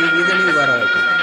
तिघी जणी उभा राहायची.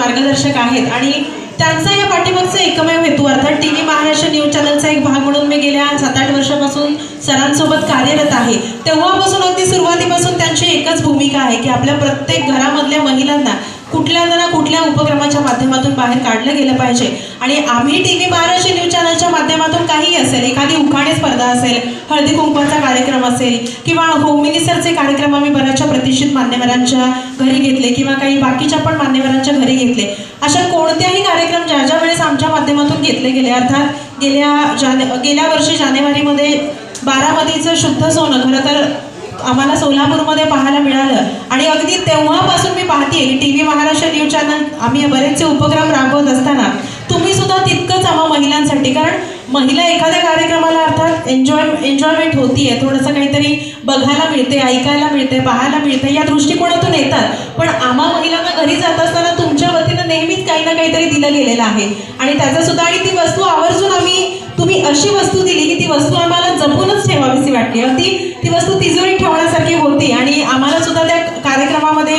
मार्गदर्शक आहेत. आणि त्यांचा या पाठीमागचा एकमेव हेतू अर्थात टी व्ही महाराष्ट्र न्यूज चॅनलचा एक भाग म्हणून मी गेल्या सात आठ वर्षापासून सरांसोबत कार्यरत आहे. तेव्हापासून अगदी सुरुवातीपासून त्यांची एकच भूमिका आहे की आपल्या प्रत्येक घरामधल्या महिलांना कुठल्या ना कुठल्या उपक्रमाच्या माध्यमातून बाहेर काढलं गेलं पाहिजे. आणि आम्ही टी व्ही महाराष्ट्र न्यूज चॅनलच्या माध्यमातून काही असेल एखादी उखाणे स्पर्धा असेल हळदी कुंकवाचा कार्यक्रम असेल किंवा होम मिनिस्टरचे कार्यक्रम आम्ही बऱ्याचशा प्रतिष्ठित मान्यवरांच्या घरी घेतले किंवा काही बाकीच्या पण मान्यवरांच्या घरी घेतले. अशा कोणत्याही कार्यक्रम ज्या ज्या वेळेस आमच्या माध्यमातून घेतले गेले अर्थात गेल्या जाने गेल्या वर्षी जानेवारीमध्ये बारामतीचं शुद्ध सोनं खरं तर आम्हाला सोलापूरमध्ये पाहायला मिळालं. आणि अगदी तेव्हापासून मी पाहते की T V Maharashtra news channel आम्ही बरेचसे उपक्रम राबवत असताना. तुम्ही सुद्धा तितकंच आम्हा महिलांसाठी कारण महिला एखाद्या कार्यक्रमाला अर्थात एन्जॉय एन्जॉयमेंट होतीये. थोडंसं काहीतरी बघायला मिळते ऐकायला मिळते पाहायला मिळते या दृष्टिकोनातून येतात. पण आम्हा महिलांना घरी जात असताना तुमच्या वतीनं नेहमीच काही ना काहीतरी दिलं गेलेलं आहे. आणि त्याचं सुद्धा आणि ती वस्तू आवर्जून आम्ही तुम्ही अशी वस्तू दिली की ती वस्तू आम्हाला जपूनच ठेवावीशी वाटली. अगदी ती वस्तू तिजोरी ठेवण्यासारखी होती आणि आम्हाला सुद्धा त्या कार्यक्रमामध्ये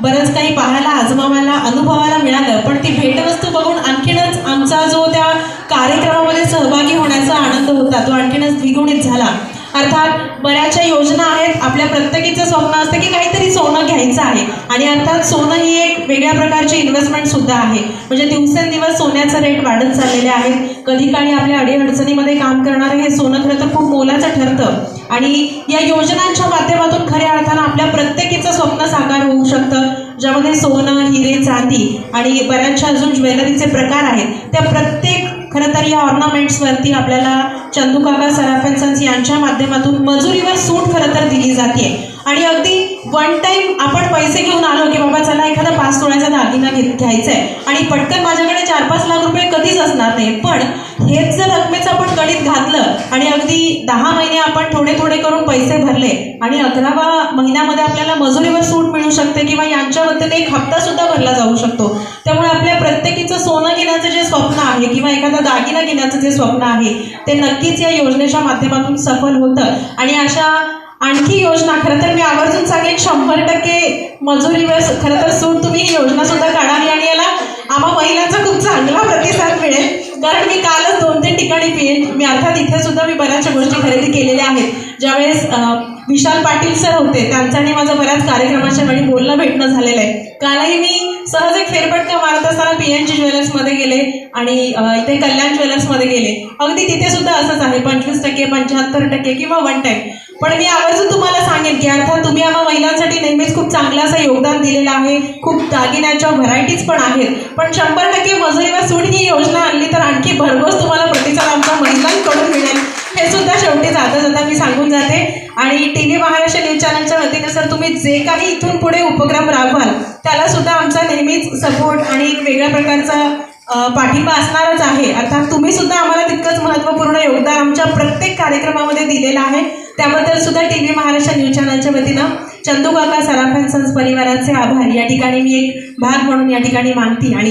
बरंच काही पाहायला आजमावायला अनुभवायला मिळालं. पण ती भेटवस्तू बघून आणखीनच आमचा जो त्या कार्यक्रमामध्ये सहभागी होण्याचा आनंद होता तो आणखीनच द्विगुणित झाला. अर्थात बऱ्याचशा योजना आहेत. आपल्या प्रत्येकीचं स्वप्न असतं की काहीतरी सोनं घ्यायचं आहे. आणि अर्थात सोनं ही एक वेगळ्या प्रकारची इन्व्हेस्टमेंट सुद्धा आहे. म्हणजे दिवसेंदिवस सोन्याचं रेट वाढत चाललेले आहेत. कधी काळी आपल्या अडीअडचणीमध्ये काम करणारे हे सोनं खरं तर खूप मोलाचं ठरतं. आणि या योजनांच्या माध्यमातून खऱ्या अर्थानं आपल्या प्रत्येकीचं स्वप्न साकार होऊ शकतं. ज्यामध्ये सोनं हिरे चांदी आणि बऱ्याचशा अजून ज्वेलरीचे प्रकार आहेत. त्या प्रत्येक खरं तर या ऑर्नामेंट्सवरती आपल्याला चंदूकाका सराफ सन्स यांच्या माध्यमातून मजुरीवर सूट खरं तर दिली जाते आणि अगदी वन टाईम आपण पैसे घेऊन आलो की बाबा चला एखादा पाच तोळ्याचा दागिना घे घ्यायचा आहे आणि पटकन माझ्याकडे चार पाच लाख रुपये कधीच असणार नाही. पण हेच जर रकमेचं आपण गणित घातलं आणि अगदी दहा महिने आपण थोडे थोडे करून पैसे भरले आणि अकरावा महिन्यामध्ये आपल्याला मजुरीवर सूट किंवा यांच्याबद्दल एक हप्ता सुद्धा भरला जाऊ शकतो. त्यामुळे आपल्या प्रत्येकीचं सोनं घेण्याचं जे स्वप्न आहे किंवा एखादा दागिना घेण्याचं जे स्वप्न आहे ते नक्कीच या योजनेच्या माध्यमातून सफल होतं. आणि अशा आणखी योजना खरं तर मी आवर्जून सांगेन शंभर टक्के मजुरीवर खरं तर सूट तुम्ही ही योजना सुद्धा काढावी आणि याला आम्हा महिलांचा खूप चांगला प्रतिसाद मिळेल. कारण मी कालच दोन तीन ठिकाणी पी मी अर्थात इथे सुद्धा मी बऱ्याचशा गोष्टी खरेदी केलेल्या आहेत. ज्यावेळेस विशाल पाटील सर होते. त्यांचं आणि माझं बऱ्याच कार्यक्रमाच्या वेळी बोलणं भेटणं झालेलं आहे. कालही मी सहज एक फेरपटका मारत असताना पी एन जी ज्वेलर्समध्ये गेले आणि इथे कल्याण ज्वेलर्समध्ये गेले. अगदी तिथे सुद्धा असंच आहे. पंचवीस टक्के पंच्याहत्तर टक्के किंवा वन टाईम पण मी आवर्जून तुम्हाला सांगेन की अर्थात तुम्ही आम्हा महिलांसाठी नेहमीच खूप चांगलं असं योगदान दिलेलं आहे. खूप दागिन्याच्या व्हरायटीज पण आहेत. पण शंभर टक्के मजुरीवर सूट ही योजना आणली तर आणखी भरघोस तुम्हाला प्रतिसाद आमच्या महिलांकडून मिळेल. हे सुद्धा शेवटी जाता जाता मी सांगून जाते. आणि टी व्ही महाराष्ट्र न्यूज चॅनलच्या वतीनं सर तुम्ही जे काही इथून पुढे उपक्रम राबवाल त्याला सुद्धा आमचा नेहमीच सपोर्ट आणि एक वेगळ्या प्रकारचा पाठिंबा असणारच आहे. अर्थात तुम्ही सुद्धा आम्हाला तितकंच महत्त्वपूर्ण योगदान आमच्या प्रत्येक कार्यक्रमामध्ये दिलेलं आहे. त्याबद्दल सुद्धा टी व्ही महाराष्ट्र न्यूज चॅनलच्या वतीनं चंदू काका सराफ अँड सन्स परिवाराचे आभार. या ठिकाणी मी एक भाग म्हणून या ठिकाणी मानते आणि